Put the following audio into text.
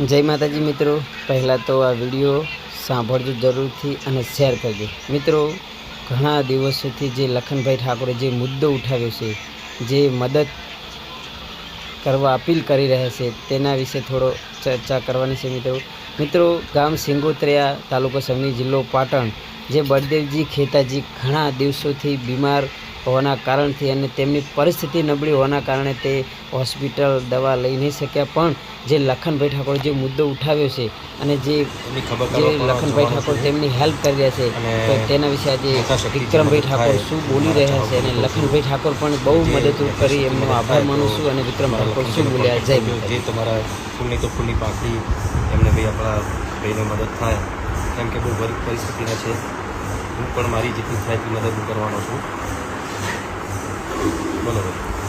જય માતાજી મિત્રો. પહેલાં તો આ વીડિયો સાંભળજો જરૂરથી અને શેર કરજો. મિત્રો, ઘણા દિવસોથી જે લખનભાઈ ઠાકોરે જે મુદ્દો ઉઠાવ્યો છે, જે મદદ કરવા અપીલ કરી રહ્યા છે, તેના વિશે થોડો ચર્ચા કરવાની છે મિત્રો. મિત્રો, ગામ સિંગોતરિયા તાલુકો સવની જિલ્લો પાટણ, જે બળદેવજી ખેતાજી ઘણા દિવસોથી બીમાર હોવાના કારણથી અને તેમની પરિસ્થિતિ નબળી હોવાના કારણે તે હોસ્પિટલ દવા લઈ નહીં શક્યા. પણ જે લખનભાઈ ઠાકોર જે મુદ્દો ઉઠાવ્યો છે અને જે જે લખનભાઈ ઠાકોર તેમની હેલ્પ કરી રહ્યા છે તો તેના વિશે આજે વિક્રમભાઈ ઠાકોર શું બોલી રહ્યા છે અને લખનભાઈ ઠાકોર પણ બહુ મદદરૂપ કરી એમનો આભાર માનું છું અને વિક્રમ ઠાકોર શું બોલ્યા? જય જે તમારા ફૂલની તો ફૂલની પાકી એમને ભાઈ આપણા ભાઈને મદદ થાય. કેમ કે બહુ ગરીબ પરિસ્થિતિના છે. હું પણ મારી જેટલી થાય એટલી મદદ કરવાનો છું. બોલો ભાઈ